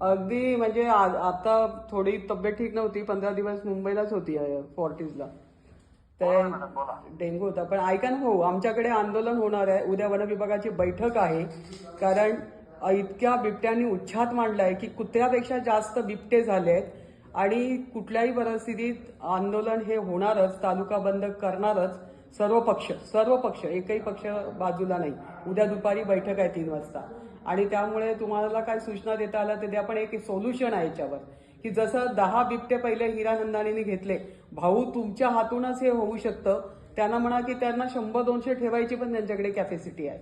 अगदी म्हणजे आता थोडी तब्येत ठीक नव्हती पंधरा दिवस मुंबईलाच होती फॉर्टीजला तर डेंग्यू होता. पण ऐका ना हो आमच्याकडे आंदोलन होणार आहे. उद्या वन विभागाची बैठक आहे. कारण इतक्या बिबट्यांनी उच्छाद मांडलाय की कुत्र्यापेक्षा जास्त बिबटे झाले आहेत आणि कुठल्याही परिस्थितीत आंदोलन हे होणारच तालुका बंद करणारच. सर्व पक्ष सर्व पक्ष एकही पक्ष बाजूला नाही. उद्या दुपारी बैठक आहे तीन वाजता. आणि त्यामुळे तुम्हाला काय सूचना देता आल्या तर ते आपण एक सोल्युशन आहे याच्यावर. की जसं दहा बिबटे पहिले हिरानंदानीने घेतले भाऊ तुमच्या हातूनच हे होऊ शकतं. त्यांना म्हणा की त्यांना शंभर दोनशे ठेवायची पण त्यांच्याकडे कॅपॅसिटी आहे.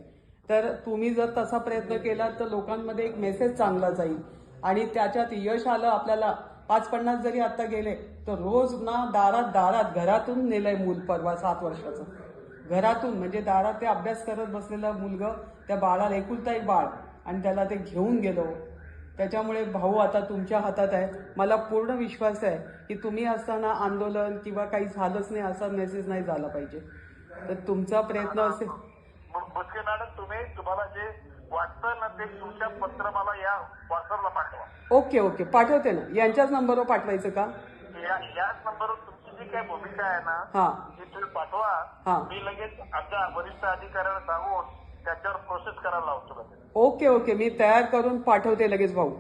तर तुम्ही जर तसा प्रयत्न केला तर लोकांमध्ये एक मेसेज चांगला जाईल. आणि त्याच्यात यश आलं आपल्याला पाच पन्नास जरी आता गेले तर रोज ना दारात दारात घरातून नेलंय मूल परवा सात वर्षाचं. घरातून म्हणजे दारात ते अभ्यास करत बसलेलं मुलगं त्या बाळाला एकुलता एक बाळ आणि त्याला ते घेऊन गेलो. त्याच्यामुळे भाऊ आता तुमच्या हातात आहे. मला पूर्ण विश्वास आहे की तुम्ही असताना आंदोलन किंवा काही झालंच नाही असा मेसेज नाही झाला पाहिजे. तर तुमचा प्रयत्न असेल. मॅडम तुम्ही तुम्हाला जे ना ते तुमच्या पत्र मला या व्हॉट्सअपला पाठवा. Okay okay. पाठवते ना. यांच्याच नंबरवर पाठवायचं का? या याच नंबरवर तुमची जी काही भूमिका आहे ना हां. ती तुम्ही पाठवा. हा. मी लगेच आमच्या वरिष्ठ अधिकाऱ्याला सांगून त्याच्यावर प्रोसेस करायला लावतो लगेच. Okay okay. मी तयार करून पाठवते लगेच भाऊ.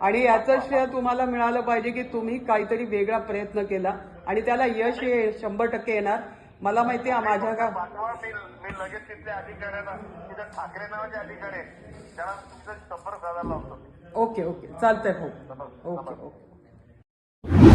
आणि याचं श्रेय तुम्हाला मिळालं पाहिजे की तुम्ही काहीतरी वेगळा प्रयत्न केला आणि त्याला यश हे शंभर टक्के येणार. मला माहिती आहे माझ्या का पाठवा मी मी लगेच तिथल्या अधिकाऱ्यांना तिथे ठाकरे नावाचे अधिकारी आहेत. त्यांना तुमचा संपर्क साधायला लावतो. Okay okay. चालतंय भाऊ. Okay okay.